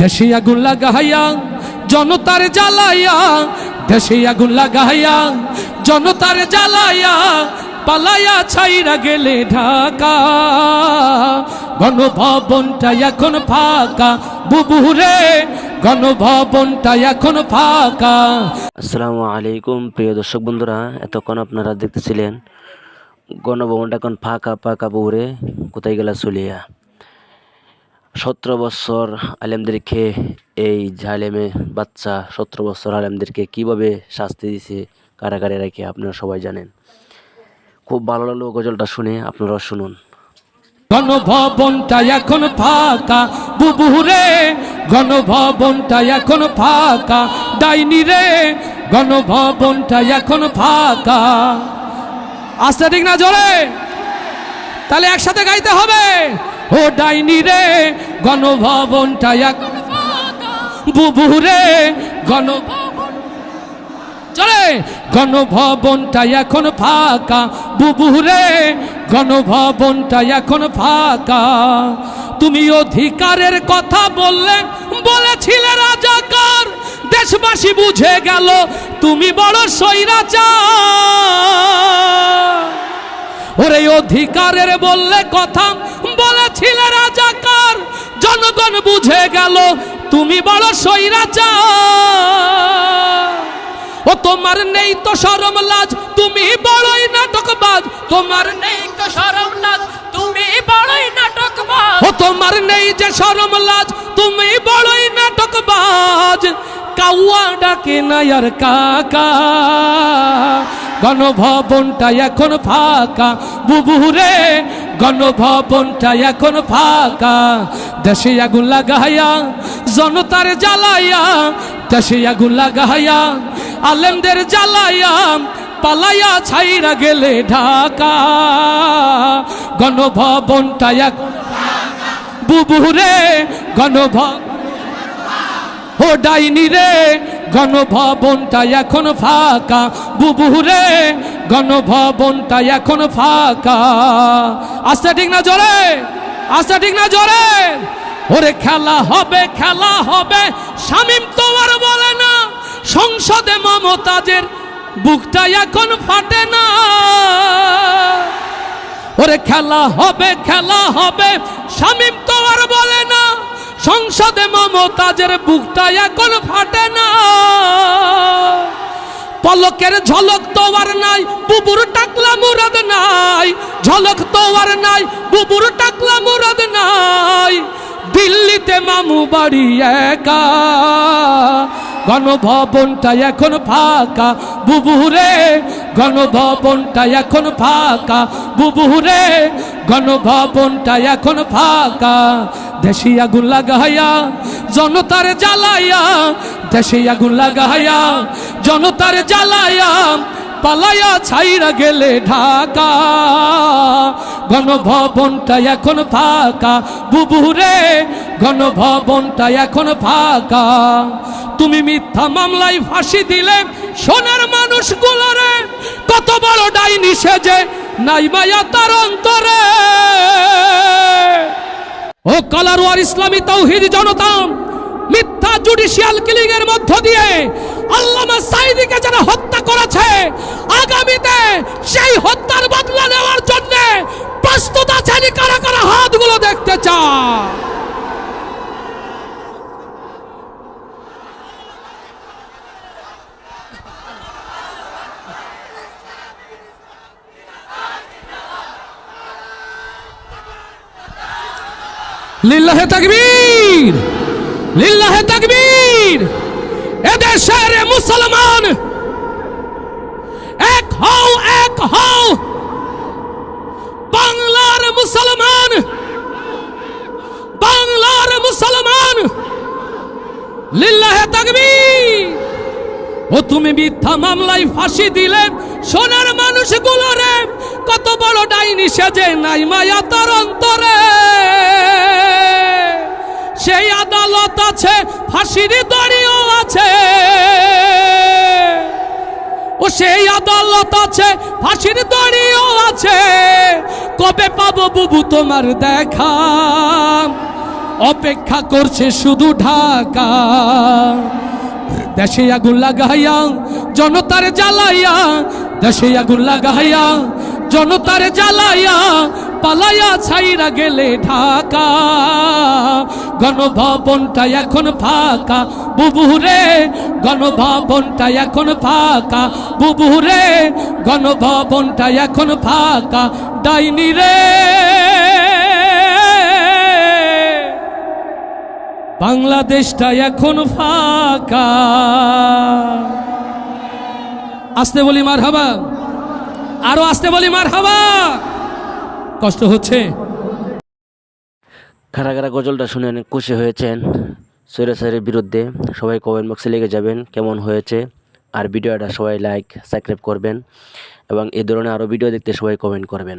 দেশে আগুন লাগাইয়া, জনতার জ্বালাইয়া, দেশে আগুন লাগাইয়া, জনতার জ্বালাইয়া, পালাইয়া ছাইরা গেলে ঢাকা। গণভবনটা এখন ফাঁকা বুবুরে গণভবনটা এখন ফাঁকা। আসসালামু আলাইকুম, প্রিয় দর্শক বন্ধুরা, এতক্ষণ আপনারা দেখতেছিলেন গণভবনটা এখন ফাঁকা ফাঁকা বউরে কোথায় গেলা চলিয়া সতেরো বছর আলেমদেরকে, এই জালেমে বাচ্চা সতেরো বছর আলেমদেরকে কীভাবে শাস্তি দিছে কারাগারে রেখে আপনারা সবাই জানেন। খুব ভালো লাগল গজলটা শুনে আপনারা শুনুন। গণভবনটা এখন ফাঁকা, বুবুরে, গণভবনটা এখন ফাঁকা, ডাইনি রে, গণভবনটা এখন ফাঁকা। আস্তে ঠিক না জোরে? তাহলে একসাথে গাইতে হবে। ও ডাইনি রে, গণভবনটা এক। বুবুরে গণভবন চলে, গণভবনটা এখন ফাঁকা। বুবুরে গণভবনটা এখন ফাঁকা। তুমি অধিকারের কথা বললে, বলেছিলে রাজাকার। দেশবাসী বুঝে গেল, তুমি বড় সৈরাচার ওরে অধিকারের বললে কথা বলেছিলে রাজাকার জনগণ বুঝে গেল, তুমি বড় সৈরাচার ও, তোমার নেই তো সরম লাজ, তুমি বড়ই নাটকবাজ। তোমার নেই তো সরম লাজ, তুমি বড়ই নাটকবাজ। ও, তোমার নেই যে সরম লাজ, তুমি বড়ই নাটকবাজ। কাউয়া ডাকে নায়ার কাকা। গণভবনটা এখন ফাঁকা। বুবুরে গণভবনটা এখন ফাঁকা। দেশে আগুন লাগাইয়া, জনতার জ্বালাইয়া, দেশে আগুন লাগাইয়া, আলেমদের জ্বালাইয়া, পালাইয়া ছাইরা গেলে ঢাকা। গণভবনটা এখন বুবুরে গণভবন ও ডাইনি রে, গণভবনটা এখন ফাঁকা। বুবুরে গণভবনটা এখন ফাঁকা। আস্তে ঠিক না জোরে? আস্তে ঠিক না জোরে? ওরে খেলা হবে খেলা হবে। শামিম তোমার বলে না, সংসদে মমতাজের বুকটা এখন ফাটে না। ওরে খেলা হবে খেলা হবে। শামিম তো আর বলে না, সংসদে মমতাজের বুকটা এখন ফাটে না। পলকের ঝলক তো আর নাই, বুবুর টাকলা মুরাদ নাই। ঝলক তো আর নাই, বুবুর টাকলা মুরাদ নাই। দিল্লিতে মামু বাড়ি একা। গণভবনটা এখন ফাঁকা, বুবুরে, গণভবনটা এখন ফাঁকা, বুবুরে, গণভবনটা এখন ফাঁকা। দেশি আগুন লাগাইয়া, জনতার জ্বালাইয়া দেশি আগুন লাগাইয়া জনতার জ্বালাইয়া পালাইয়া ছাইরা গেলে ঢাকা। গণভবনটা এখন ফাঁকা। বুবুরে গণভবনটা এখন ফাঁকা। তুমি মিথ্যা মামলায় ফাঁসি দিলে সোনার মানুষ গুলোরে কত বড় ডাইনি সেজে নাই মায়া তার অন্তরে। ও কালারওয়ার ইসলামী তৌহিদ জনতা জুডিশিয়াল কিলিং এর মধ্য দিয়ে আল্লামা সাইদিকে যারা হত্যা করেছে, আগামীতে সেই হত্যার বদলা নেওয়ার জন্য প্রস্তুত আছেন কারা কারা হাতগুলো দেখতে চায় লিল্লাহে তাকবীর। তাকবীর। এদেশের মুসলমান, এক হও এক হও। বাংলার মুসলমান বাংলার মুসলমান, লিল্লাহে তাকবীর। ও তুমি মিথ্যা মামলায় ফাঁসি দিলে সোনার মানুষগুলোরে কত বড় ডাইনি সেজে নাই মায়া তার অন্তরে। সেই আদালত আছে, ফাঁসির দড়িও আছে। ও সেই আদালত আছে, ফাঁসির দড়িও আছে। কবে পাবো বুবু তোমার দেখা? অপেক্ষা করছে শুধু ঢাকা। দেশে আগুন লাগাইয়া, জনতার জ্বালাইয়া, দেশে আগুন লাগাইয়া, জনতার জ্বালাইয়া পালাইয়া ছাইরা গেলে ঢাকা। গণভবনটা এখন ফাঁকা। বুবুরে, গণভবনটা এখন ফাঁকা। বুবুরে, গণভবনটা এখন ফাঁকা। ডাইনি রে। বাংলাদেশটা এখন ফাঁকা। আসতে বলি মার হাবা আরও আসতে বলি মার হাবা কষ্ট হচ্ছে? খারা গজলটা শুনে অনেক খুশি হয়েছেন সৈরাসারের বিরুদ্ধে। সবাই কমেন্ট বক্সে লেগে যাবেন কেমন হয়েছে। আর ভিডিওটা সবাই লাইক সাবস্ক্রাইব করবেন এবং এই ধরনের আরও ভিডিও দেখতে সবাই কমেন্ট করবেন।